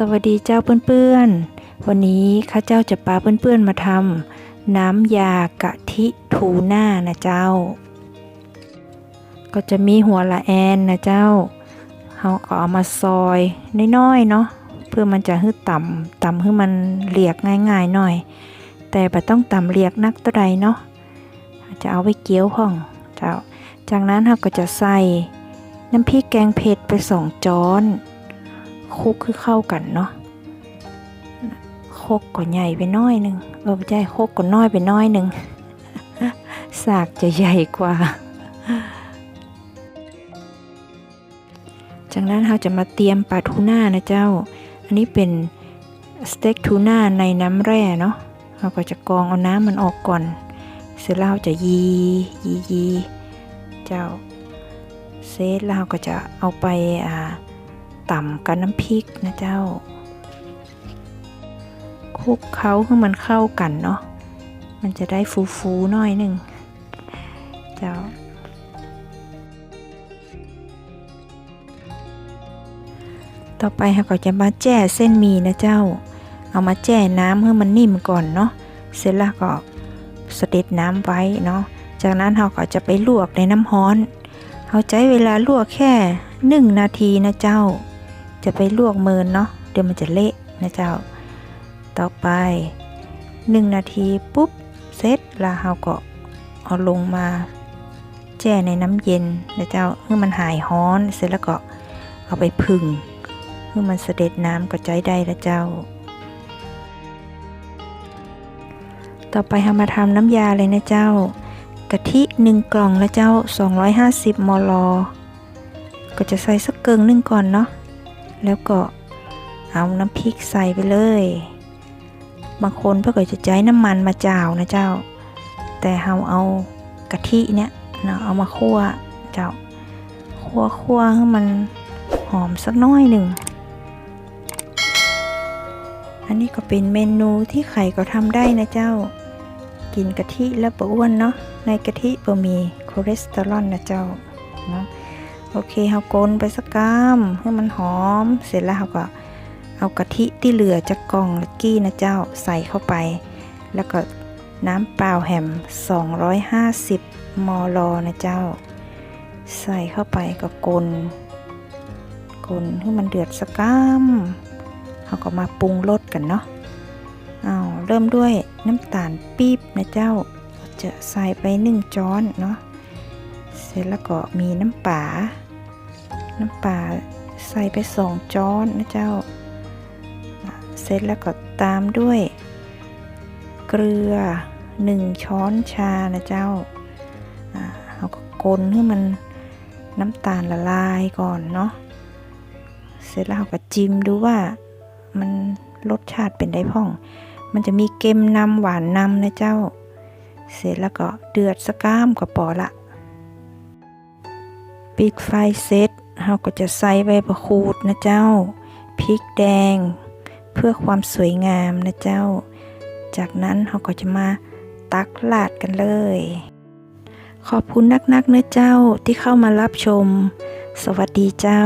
สวัสดีเจ้าเพื่อนๆ วันนี้ข้าเจ้าจะพาเพื่อนๆมาทำน้ำยากะทิทูน่านะเจ้า ก็จะมีหัวละแอนนะเจ้าเขาก็เอามาซอยน้อยๆเนาะเพื่อมันจะให้ต่ำต่ำให้มันเรียกง่ายๆหน่อย แต่บ่ต้องต่ำเรียกนักตัวใดเนาะจะเอาไว้เกี๊ยวห้องเจ้า จากนั้นเราก็จะใส่น้ำพริกแกงเผ็ดไปสองจ้อน คุกคือเข้ากันเนาะโคกก็ใหญ่ไปน้อยหนึ่งเออไม่ใช่โคกก็น้อยไปน้อยหนึ่งสากจะใหญ่กว่า จากนั้นเราจะมาเตรียมปลาทูน่านะเจ้า อันนี้เป็นสเต็กทูน่าในน้ำแร่เนาะเราก็จะกรองเอาน้ำมันออกก่อน เสร็จแล้วเราจะยียียีเจ้าเซตแล้วเราก็จะเอาไปอ่า ต่ำกับน้ำพริกนะเจ้าคลุกเคล้าให้มันเข้ากันเนาะมันจะได้ฟูๆหน่อยหนึ่งเจ้า ต่อไปเราก็จะมาแจ้เส้นหมีนะเจ้า เอามาแจ้น้ำให้มันนิ่มก่อนเนาะเสร็จแล้วก็สเด็ดน้ำไว้เนาะจากนั้นเราก็จะไปลวกในน้ำร้อนเราใช้เวลาลวกแค่หนึ่งนาทีนะเจ้า จะไปลวกเมินเนาะเดี๋ยวมันจะเละนะเจ้า ต่อไปหนึ่งนาทีปุ๊บเสร็จแล้วเราก็เอาลงมาแช่ในน้ำเย็นนะเจ้าเพื่อมันหายฮ้อนเสร็จแล้วก็เอาไปผึ่งเพื่อมันเสด็จน้ำก็ใจได้ละเจ้า ต่อไปเรามาทำน้ำยาเลยนะเจ้ากะทิหนึ่งกล่องละเจ้า 250 มล ก็จะใส่สักเกิงนึงก่อนเนาะ แล้วก็เอาน้ำพริกใส่ไปเลย บางคนเพื่อก็จะใช้น้ำมันมาจ่าวนะเจ้า แต่เราเอากะทิเนี่ยเนาะเอามาคั่วเจ้าคั่วคั่วให้มันหอมสักน้อยหนึ่ง อันนี้ก็เป็นเมนูที่ไข่ก็ทำได้นะเจ้า กินกะทิแล้วปอ้วนเนาะในกะทิบ่มีคอเลสเตอรอลนะเจ้าเนาะ โอเคเฮากลนไปสักกามให้มันหอม เสร็จแล้วเราก็เอากะทิที่เหลือจากกล่องลักกี้นะเจ้าใส่เข้าไป แล้วก็น้ำเปล่าแฮม 250 มลนะเจ้า ใส่เข้าไปก็กลนกลนให้มันเดือดสักกามเราก็มาปรุงรสกันเนาะเอาเริ่มด้วยน้ำตาลปี๊บนะเจ้า จะใส่ไปหนึ่งช้อนเนาะ เสร็จแล้วก็มีน้ำป่า น้ำป่าใส่ไปสองช้อนนะเจ้า เสร็จแล้วก็ตามด้วยเกลือหนึ่งช้อนชานะเจ้าเราก็คนให้มันน้ำตาลละลายก่อนเนาะ เสร็จแล้วเราก็จิ้มดูว่ามันรสชาติเป็นได้พ่อง มันจะมีเค็มนำหวานนำนะเจ้า เสร็จแล้วก็เดือดสก้ามก็ปอละ ปิดไฟเสร็จเราก็จะใส่ใบมะกรูดนะเจ้า พริกแดง เพื่อความสวยงามนะเจ้า จากนั้นเราก็จะมาตักลาดกันเลย ขอบคุณนักๆนะเจ้าที่เข้ามารับชม สวัสดีเจ้า